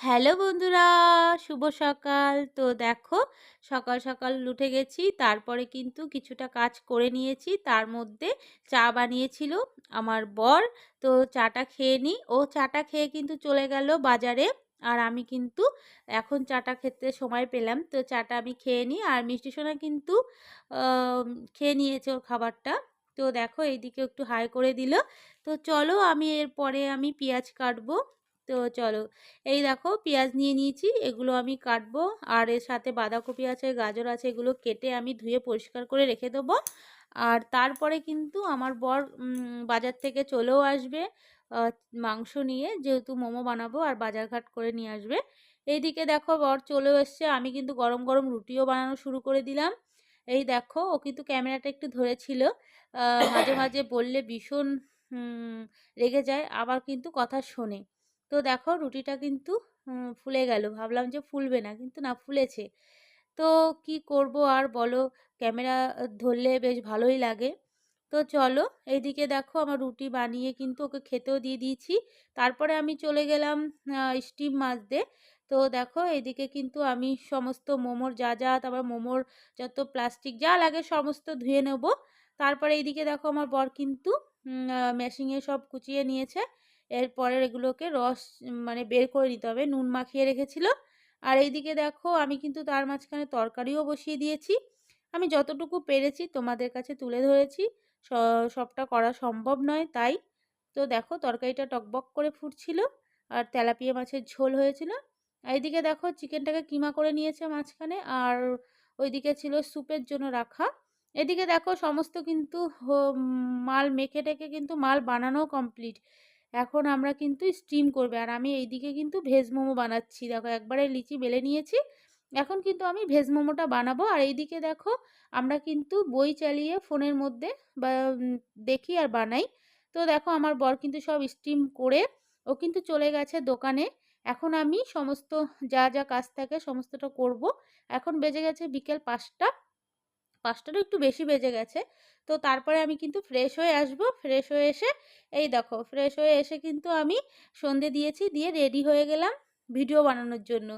Hello বন্ধুরা, শুভ সকাল। তো দেখো, সকাল সকাল উঠে গেছি, তারপরে কিন্তু কিছুটা কাজ করে নিয়েছি। তার মধ্যে চা বানিয়েছিল আমার বর। তো চাটা খেয়ে নিই ও চাটা খেয়ে কিন্তু চলে গেল বাজারে। আর আমি কিন্তু এখন চাটা খেতে সময় পেলাম। তো চাটা আমি খেয়ে নিই আর মিষ্টি সোনা কিন্তু খেয়ে নিয়েছে ওর খাবারটা। তো দেখো, এইদিকে একটু হাই করে দিল। তো চলো আমি এরপরে আমি পেঁয়াজ কাটবো। তো চলো। এই দেখো পেঁয়াজ নিয়ে নিয়েছি, এগুলো আমি কাটবো। আর এর সাথে বাঁধাকপি আছে, গাজর আছে, এগুলো কেটে আমি ধুয়ে পরিষ্কার করে রেখে দেবো। আর তারপরে কিন্তু আমার বর বাজার থেকে চলেও আসবে। মাংস নিয়ে, যেহেতু মোমো বানাবো আর বাজারঘাট করে নিয়ে আসবে। এইদিকে দেখো বর চলেও এসছে, আমি কিন্তু গরম গরম রুটিও বানানো শুরু করে দিলাম। এই দেখো, ও কিন্তু ক্যামেরাটা একটু ধরেছিল। মাঝে মাঝে বললে ভীষণ রেগে যায়, আবার কিন্তু কথা শোনে। তো দেখো রুটিটা কিন্তু ফুলে গেল। ভাবলাম যে ফুলবে না, কিন্তু না, ফুলেছে। তো কি করব আর বলো? ক্যামেরা ধরলে বেশ ভালোই লাগে। তো চলো, এইদিকে দেখো আমার রুটি বানিয়ে কিন্তু ওকে খেতেও দিয়ে দিয়েছি। তারপরে আমি চলে গেলাম স্টিম মাছতে তো দেখো এইদিকে কিন্তু আমি সমস্ত মোমোর যা যা, তারপর মোমোর যত প্লাস্টিক যা লাগে সমস্ত ধুয়ে নেব। তারপরে এইদিকে দেখো আমার বর কিন্তু মেশিনে সব কুচিয়ে নিয়েছে। এরপরের এগুলোকে রস মানে বের করে নিতে হবে। নুন মাখিয়ে রেখেছিল। আর এইদিকে দেখো, আমি কিন্তু তার মাঝখানে তরকারিও বসিয়ে দিয়েছি। আমি যতটুকু পেরেছি তোমাদের কাছে তুলে ধরেছি। সবটা করা সম্ভব নয় তাই। তো দেখো, তরকারিটা টকবক করে ফুটছিল আর তেলাপিয়া মাছের ঝোল হয়েছিল। এইদিকে দেখো, চিকেনটাকে কিমা করে নিয়েছে মাঝখানে আর ওইদিকে ছিল স্যুপের জন্য রাখা। এদিকে দেখো, সমস্ত কিন্তু মাল মেখে টেকে কিন্তু মাল বানানো কমপ্লিট এখন আমরা কিন্তু স্টিম করবে। আর আমি এইদিকে কিন্তু ভেজ মোমো বানাচ্ছি। দেখো একবারে লিচি বেলে নিয়েছি। এখন কিন্তু আমি ভেজ মোমোটা বানাবো। আর এইদিকে দেখো, আমরা কিন্তু বই চালিয়ে ফোনের মধ্যে বা দেখি আর বানাই। তো দেখো, আমার বর কিন্তু সব স্টিম করে, ও কিন্তু চলে গেছে দোকানে। এখন আমি সমস্ত যা যা কাজ থাকে সমস্তটা করব। এখন বেজে গেছে বিকেল পাঁচটা। পাঁচটারও একটু বেশি বেজে গেছে। তো তারপরে আমি কিন্তু ফ্রেশ হয়ে আসব। ফ্রেশ হয়ে এসে, এই দেখো ফ্রেশ হয়ে এসে কিন্তু আমি সন্ধে দিয়েছি, দিয়ে রেডি হয়ে গেলাম ভিডিও বানানোর জন্য।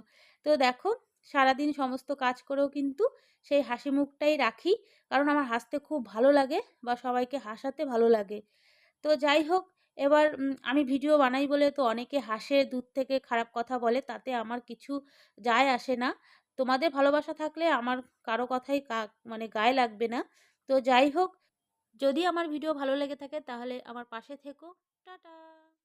তো দেখো, সারাদিন সমস্ত কাজ করেও কিন্তু সেই হাসি মুখটাই রাখি, কারণ আমার হাসতে খুব ভালো লাগে বা সবাইকে হাসাতে ভালো লাগে। তো যাই হোক, এবার আমি ভিডিও বানাই বলে তো অনেকে হাসে, দূর থেকে খারাপ কথা বলে, তাতে আমার কিছু যায় আসে না। তোমাদের ভালোবাসা থাকলে আমার কারও কথাই মানে গায়ে লাগবে না। তো যাই হোক, যদি আমার ভিডিও ভালো লেগে থাকে তাহলে আমার পাশে থেকো। টাটা!